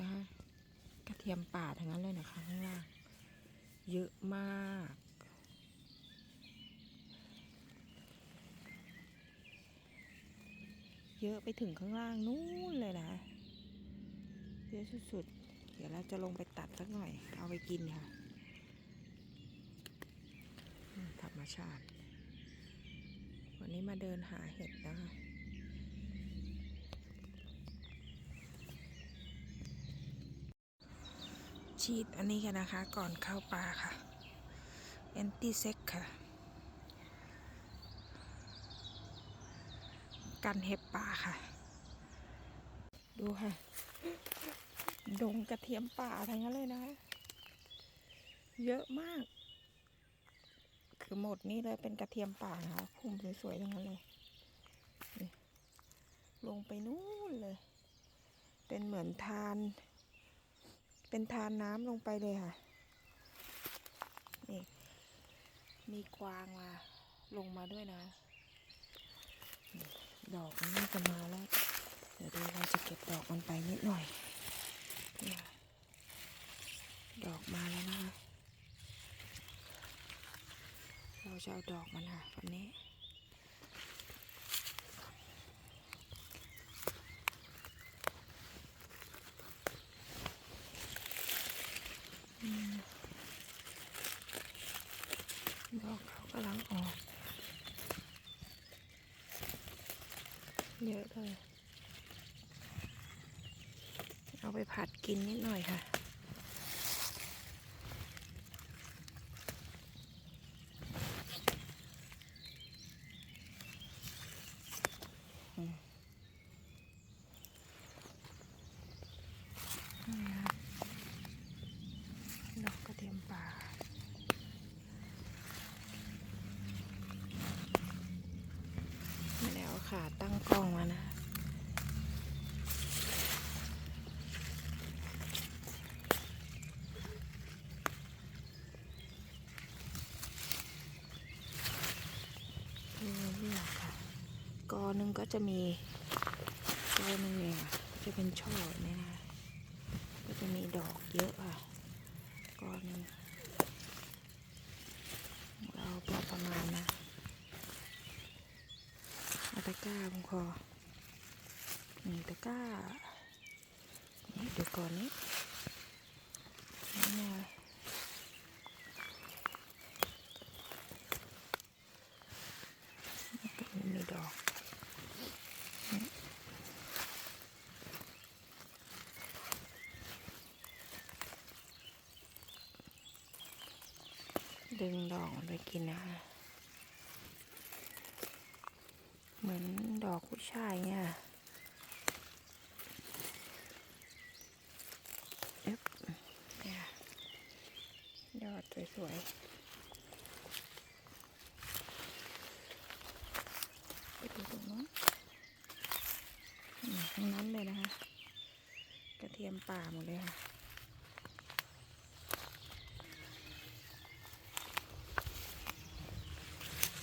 นะคะ กระเทียมป่าทั้งนั้นเลยนะคะข้างล่าง เยอะมาก เยอะไปถึงข้างล่างนู้นเลยนะ เยอะสุดๆ เดี๋ยวเราจะลงไปตัดสักหน่อย เอาไปกินค่ะ ธรรมชาติ วันนี้มาเดินหาเห็ดนะคะ ฉีดอันนี้กันนะคะ ก่อนเข้าป่าค่ะแอนติเซ็กค่ะ กันเห็บป่าค่ะ ดูค่ะ ดงกระเทียมป่าทั้งนั้นเลยนะคะเยอะมาก คือหมดนี่เลยเป็นกระเทียมป่านะคะพุ่มสวยๆทั้งนั้นเลย ลงไปนู่นเลย เป็นเหมือนทาน เป็นทานน้ำลงไปเลยค่ะ นี่ มีกวางมาลงมาด้วยนะนดอกมันน่าจะมาแล้ว เดี๋ยวดูเราจะเก็บดอกมันไปนิดหน่อยนี่ดอกมาแล้วนะคะ เราจะเอาดอกมันค่ะวันนี้ อืมดอกเขากำลังออก เยอะเลย เอาไปผัดกินนิดหน่อยค่ะ อืมนี่ค่ะดอกกระเทียมป่า ไม่ได้เอาขาตั้งกล้องมานะ ดูเรื่องค่ะ กอ หนึ่งก็จะมีกอหนึ่งเนี่ยจะเป็นช่อเนี่ยนะก็จะมีดอกเยอะอะกอหนึ่งเราพอประมาณนะอาตะก้าบงคอหนึ่งตะก้านี่ดูก่อนนี้นี่ไงนี่มีดอกนี่ ดึงดอกมันไปกินนะคะ เหมือนดอกผู้ชายเนี่ยอึ๊บเนี่ยยอดสวยๆไปดูตรงนู้นอืมทั้งนั้นเลยนะคะ กระเทียมป่าหมดเลยค่ะ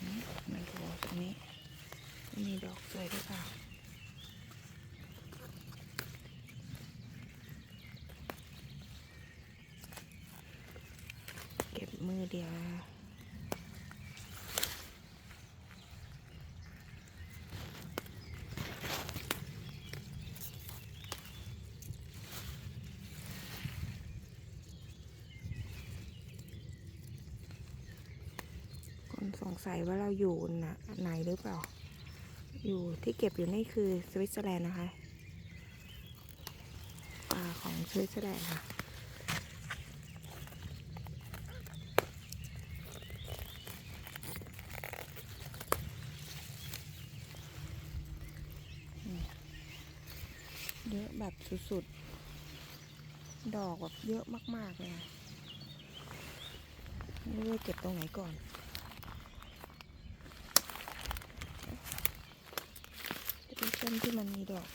อืมมันดูตรงนี้ มีดอกสวยหรือเปล่าเก็บมือเดียวคนสงสัยว่าเราอยู่น่ะไหนหรือเปล่า อยู่ที่เก็บอยู่นี่คือสวิตเซอร์แลนด์นะคะป่าของสวิตเซอร์แลนด์ค่ะเยอะแบบสุดๆ ดอกแบบเยอะมาก ๆ เลยไม่รู้จะเก็บตรงไหนก่อน จะเป็ นต้นที่มันมีดอก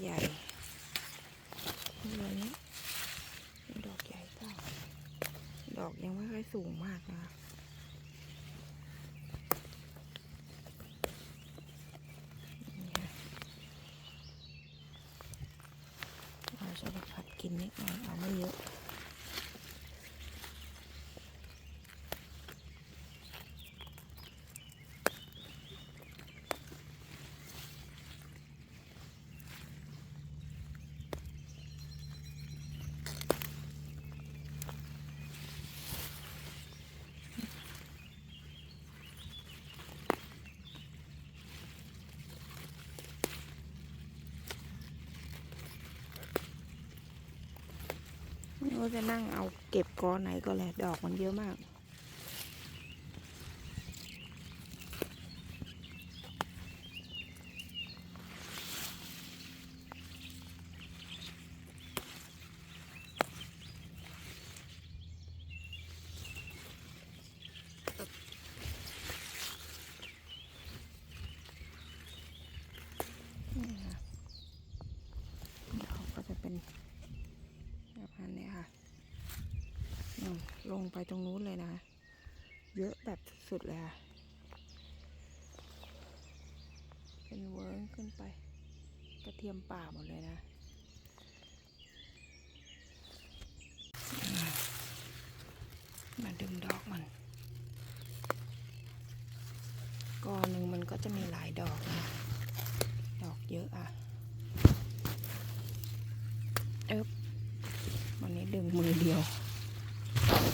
ใหญ่ๆนี่อันนี้ดอกใหญ่เปล่าดอกยังไม่ค่อยสูงมากนะคะนี่ค่ะนิดหน่อยเอาไม่เยอะ รู้จะนั่งเอาเก็บกอไหนก็แหละดอกมันเยอะมาก นี่ค่ะดอกก็จะเป็นแบบนี้ค่ะอืม ลงไปตรงนู้นเลยนะ เยอะแบบสุดๆเลยค่ะ เป็นเวิร์งขึ้นไป กระเทียมป่าหมดเลยนะมมาดึงดอกมันกอหนึ่งมันก็จะมีหลายดอกนะ ดอกเยอะอะเอ๊บวันนี้ดึงมือเดียว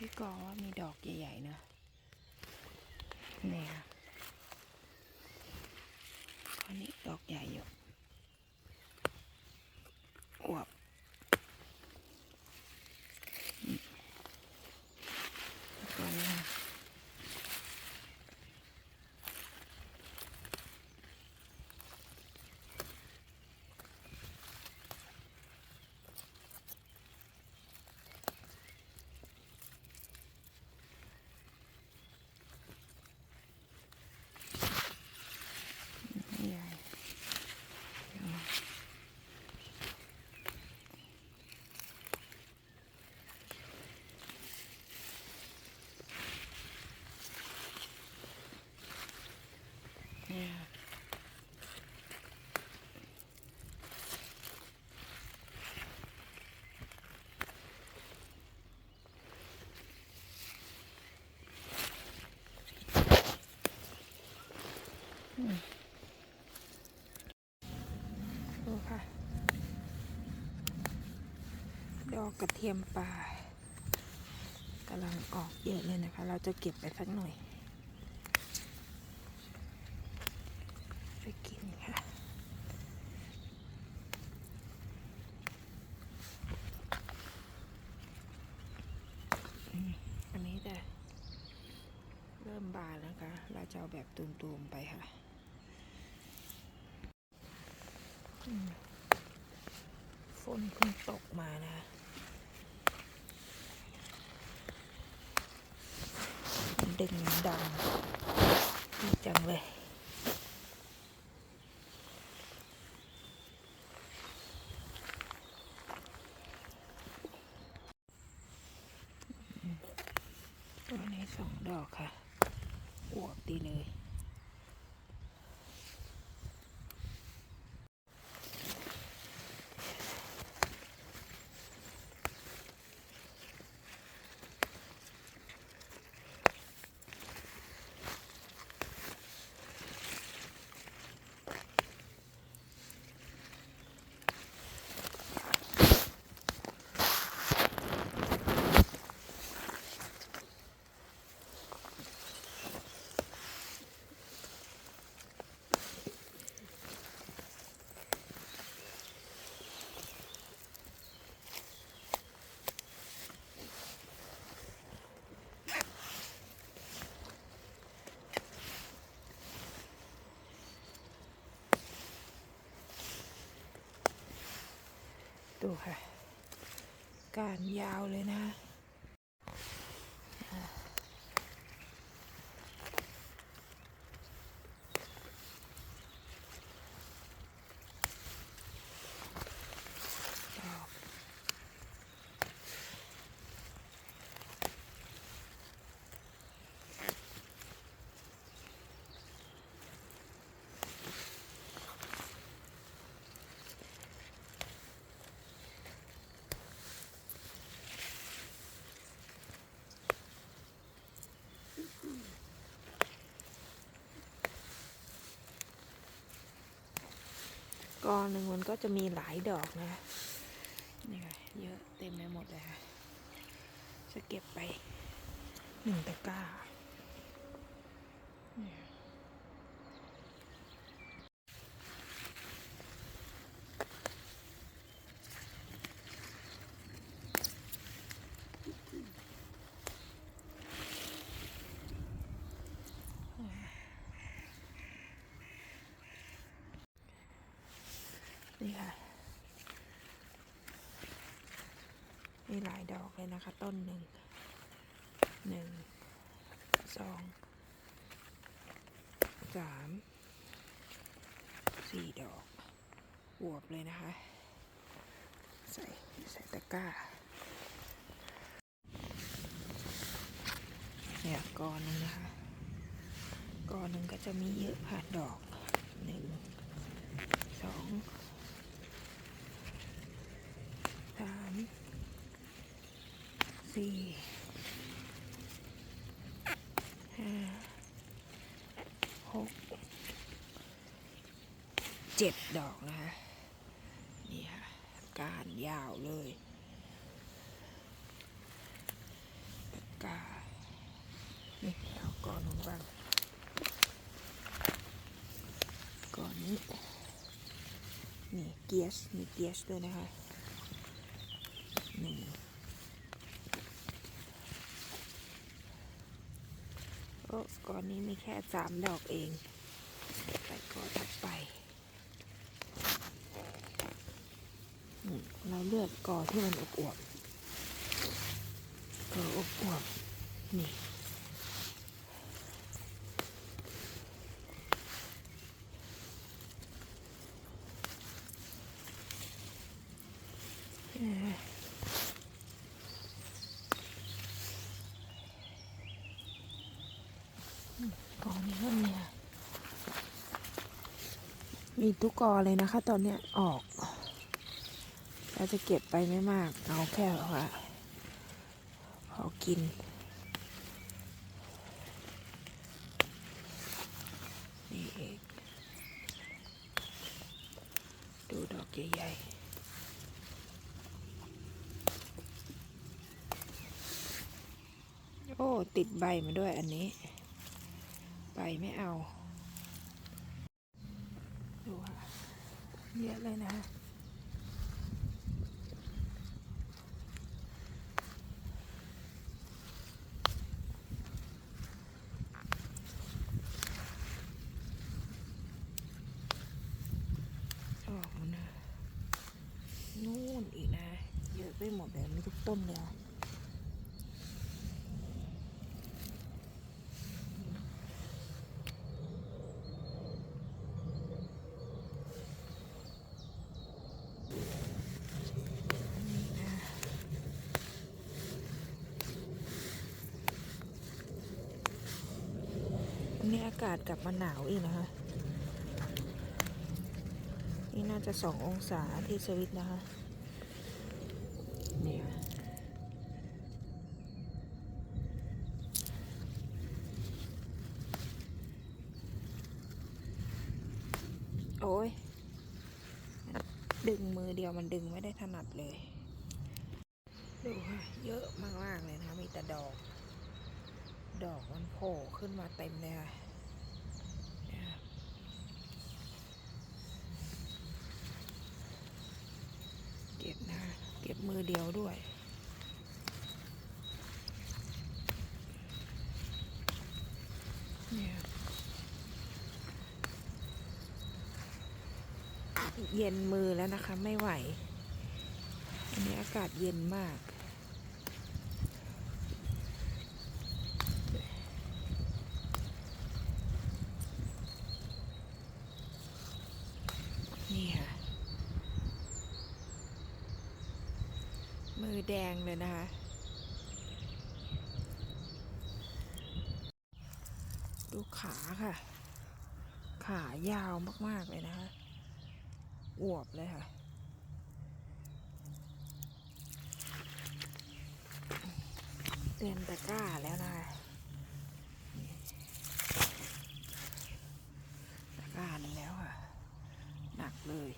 ที่กอว่ามีดอกใหญ่ๆนะเนี่ยอันนี้ดอกใหญ่อยู่อวบ ตัวนี้ค่ะใหญ่เนี่ยค่ะอืมดูค่ะ ดอ กกระเทียมป่ากำลังออกเยอะเลยนะคะ เราจะเก็บไปสักหน่อย ไปกินค่ะ อันนี้จะเริ่มบานแล้วค่ะ เราจะเอาแบบตูมๆไปค่ะฝนเพิ่งตกมานะคะ ดึงดังดี ดูค่ะ การยาวเลยนะ ดอก กอหนึ่งมันก็จะมีหลายดอกนะนี่ค่ะเยอะเต็มไปหมดเลยค่ะจะเก็บไปหนึ่งตะกร้าเนี่ย นี่ค่ะ มี หลายดอกเลยนะคะ ต้นหนึ่งหนึ่งสองสามสี่ดอกอวบเลยนะคะ ใส่ใส่ตะกร้าเนี่ยกอหนึงนะคะกอหนึ่งก็จะมีเยอะค่ะดอกหนึ่งสอง สาม สี่ห้าหกเจ็ดดอกนะคะนี่ค่ะการยาวเลยก้านี่เอาก่อนลงบ้างก่อนนี้นี่เกียสมีเกียสด้วยนะคะหนึ่ง โอ้ก่อนนี้มีแค่สามดอกเองไปก่อนถัดไปเราเลือกกอที่มันอบอวบๆกออบอวบๆนี่ เอ่ออืมกอนี้ก็มีค่ะ มีทุกกอเลยนะคะ ตอนเนี้ยออกเราจะเก็บไปไม่มาก เอาแค่ว่าพอกิน นี่เองดูดอกใหญ่ๆโอ้ ติดใบมาด้วยอันนี้ ใบไม่เอา ดูค่ะ เยอะเลยนะออกมานะนู่นอีกนะ เยอะไปหมดเลยไมีทุกต้นเลยอะ วั นนี้อากาศกลับมาหนาวอีกนะคะ นี่น่าจะสององศาที่สวิตนะคะ นี่ค่ะโอ้ย ดึงมือเดียวมันดึงไม่ได้ถนัดเลย ดูค่ะ เยอะมากๆเลยนะคะมีแต่ดอก ดอกมันโผล่ขึ้นมาเต็มเลยค่ะเก็บนะ เก็บมือเดียวด้วยเนี่ยเย็นมือแล้วนะคะ ไม่ไหววันนี้อากาศเย็นมาก นี่ค่ะ มือแดงเลยนะคะ ดูขาค่ะ ขายาวมาก ๆ เลยนะคะ อวบเลยค่ะเต็มตะกร้าแล้วนะคะนี่ตะกร้าหนึงแล้วค่ะ หนักเลย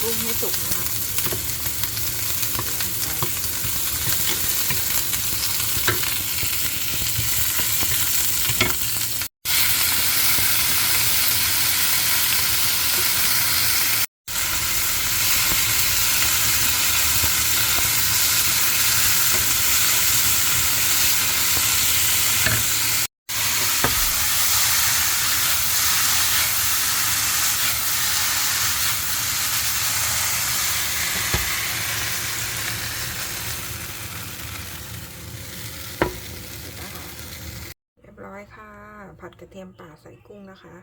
กุ้งให้สุกนะคะเรียบร้อยค่ะ ผัดกระเทียมป่าใส่ กุ้งนะคะ